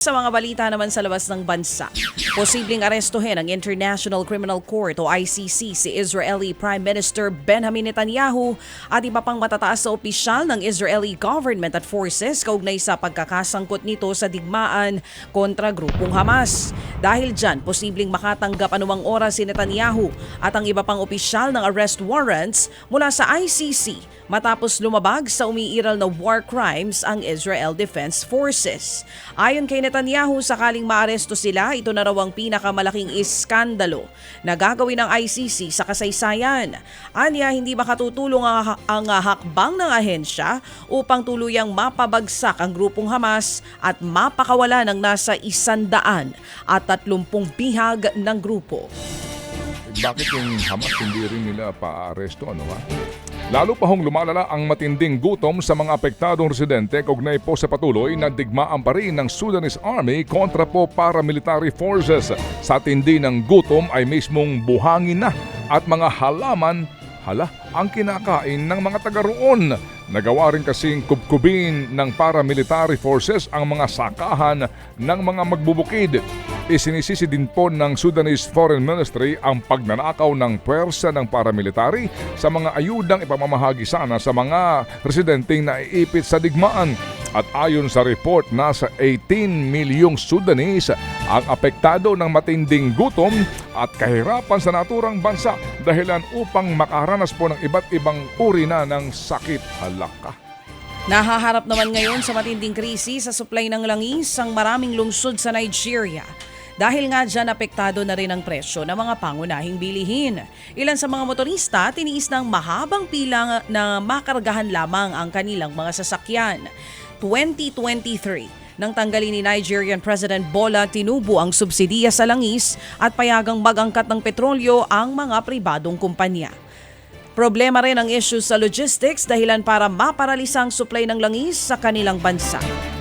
Sa mga balita naman sa labas ng bansa, posibleng arestuhin ng International Criminal Court o ICC si Israeli Prime Minister Benjamin Netanyahu at iba pang matataas sa opisyal ng Israeli government at forces kaugnay sa pagkakasangkot nito sa digmaan kontra grupong Hamas. Dahil dyan, posibleng makatanggap anumang oras si Netanyahu at ang iba pang opisyal ng arrest warrants mula sa ICC matapos lumabag sa umiiral na war crimes ang Israel Defense Forces. Ayon kay Netanyahu, sakaling maaresto sila, ito na raw ang pinakamalaking iskandalo na gagawin ng ICC sa kasaysayan. Anya, hindi makatutulong ang, ang hakbang ng ahensya upang tuluyang mapabagsak ang grupong Hamas at mapakawala ng nasa isandaan at tatlumpung bihag ng grupo. Bakit yung Hamas hindi rin nila pa-aresto ano ha? Lalo pa hong lumalala ang matinding gutom sa mga apektadong residente kaugnay po sa patuloy na digmaan pa rin ng Sudanese Army kontra po paramilitary forces. Sa tindi ng gutom ay mismong buhangin na at mga halaman hala ang kinakain ng mga taga roon. Nagawa rin kasing kubkubin ng paramilitary forces ang mga sakahan ng mga magbubukid. Isinisisi din po ng Sudanese Foreign Ministry ang pagnanakaw ng puwersa ng paramilitary sa mga ayudang ipamamahagi sana sa mga residenteng naiipit sa digmaan. At ayon sa report, nasa 18 milyong Sudanese ang apektado ng matinding gutom at kahirapan sa naturang bansa dahilan upang makaranas po ng iba't ibang uri na ng sakit halaka. Nahaharap naman ngayon sa matinding krisis sa supply ng langis ang maraming lungsod sa Nigeria. Dahil nga dyan apektado na rin ang presyo ng mga pangunahing bilihin. Ilan sa mga motorista tiniis ng mahabang pila na makargahan lamang ang kanilang mga sasakyan. 2023 nang tanggalin ni Nigerian President Bola Tinubu ang subsidiya sa langis at payagang magangkat ng petrolyo ang mga pribadong kumpanya. Problema rin ang issue sa logistics dahilan para maparalisa ang supply ng langis sa kanilang bansa.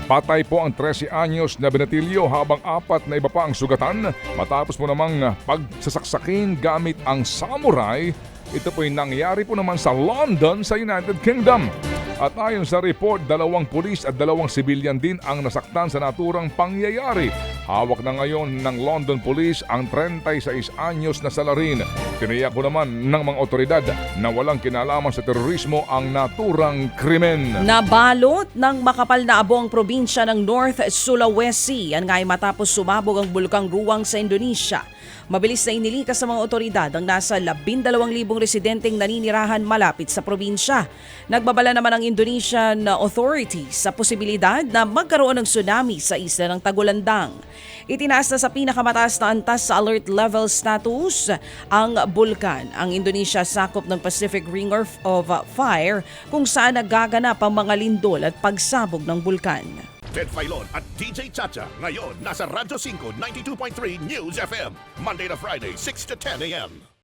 Patay po ang 13 anyos na binatilyo habang apat na iba pa ang sugatan matapos mo namang pagsasaksakin gamit ang samurai. Ito po'y nangyari po naman sa London sa United Kingdom. At ayon sa report, dalawang pulis at dalawang sibilyan din ang nasaktan sa naturang pangyayari. Hawak na ngayon ng London Police ang 36 anyos na salarin. Tiniyak ko naman ng mga otoridad na walang kinalaman sa terorismo ang naturang krimen. Nabalot ng makapal na abo ang probinsya ng North Sulawesi. Yan nga ay matapos sumabog ang bulkang Ruwang sa Indonesia. Mabilis na inilikas sa mga otoridad ang nasa 12,000 residenteng naninirahan malapit sa probinsya. Nagbabala naman ang Indonesian authorities sa posibilidad na magkaroon ng tsunami sa isla ng Tagulandang. Itinaas na sa pinakamataas na antas sa alert level status ang bulkan. Ang Indonesia sakop ng Pacific Ring of Fire kung saan nagaganap ang mga lindol at pagsabog ng bulkan. Ted Filon at DJ Chacha. Ngayon, nasa Radyo 5, 92.3 News FM. Monday to Friday, 6 to 10 a.m.